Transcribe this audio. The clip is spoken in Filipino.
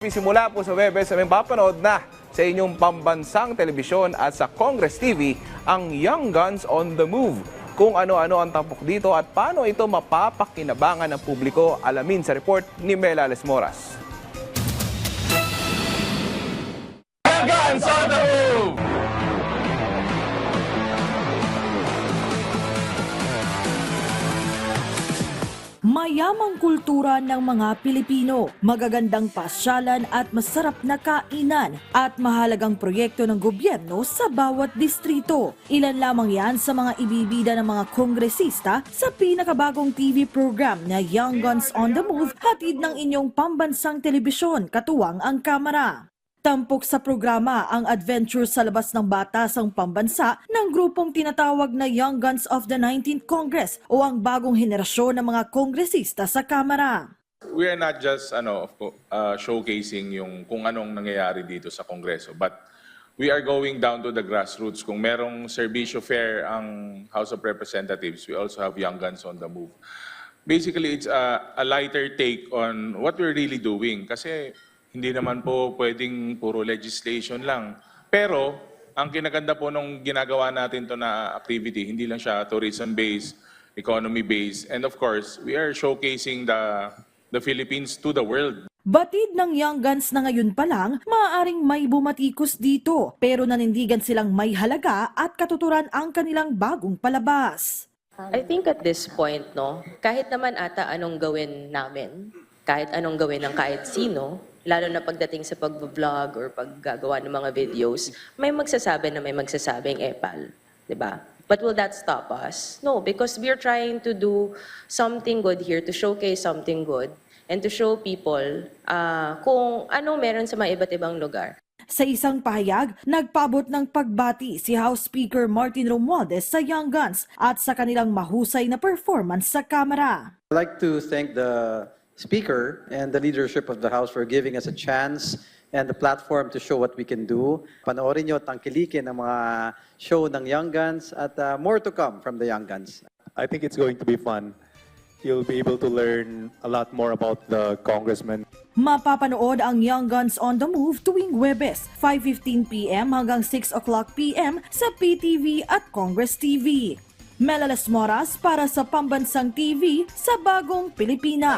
Simula po sa Webes, may mapanood na sa inyong pambansang telebisyon at sa Congress TV ang Young Guns on the Move. Kung ano-ano ang tampok dito at paano ito mapapakinabangan ng publiko, alamin sa report ni Mela Lesmoras. Young Guns on the Mayamang kultura ng mga Pilipino, magagandang pasyalan at masarap na kainan at mahalagang proyekto ng gobyerno sa bawat distrito. Ilan lamang yan sa mga ibibida ng mga kongresista sa pinakabagong TV program na Young Guns on the Move hatid ng inyong pambansang telebisyon katuwang ang kamera. Tampok sa programa ang adventure sa labas ng batasang pambansa ng grupong tinatawag na Young Guns of the 19th Congress o ang bagong henerasyon ng mga kongresista sa Kamara. We are not just ano uh, showcasing yung kung anong nangyayari dito sa Kongreso, but we are going down to the grassroots. Kung merong servisyo fair ang House of Representatives, we also have Young Guns on the Move. Basically, it's a, a lighter take on what we're really doing. Kasi hindi naman po pwedeng puro legislation lang. Pero, ang kinaganda po nung ginagawa natin to na activity, hindi lang siya tourism-based, economy-based, and of course, we are showcasing the the Philippines to the world. Batid ng Young Guns na ngayon pa lang, maaaring may bumatikos dito pero nanindigan silang may halaga at katuturan ang kanilang bagong palabas. I think at this point, no, kahit naman ata anong gawin namin, kahit anong gawin ng kahit sino, lalo na pagdating sa pag-vlog or paggagawa ng mga videos, may magsasabi na may magsasabing epal, 'di ba? But will that stop us? No, because we're trying to do something good here, to showcase something good, and to show people ah, kung anong meron sa mga iba't ibang lugar. Sa isang pahayag, nagpabot ng pagbati si House Speaker Martin Romualdez sa Young Guns at sa kanilang mahusay na performance sa kamera. I'd like to thank the Speaker and the leadership of the House for giving us a chance and the platform to show what we can do. Panoorin nyo at tangkilikin ang mga show ng Young Guns at uh, more to come from the Young Guns. I think it's going to be fun. You'll be able to learn a lot more about the congressman. Mapapanood ang Young Guns on the Move tuwing Webes, 5.15pm hanggang 6 o'clock PM sa PTV at Congress TV. Melalas Moras para sa Pambansang TV sa Bagong Pilipinas.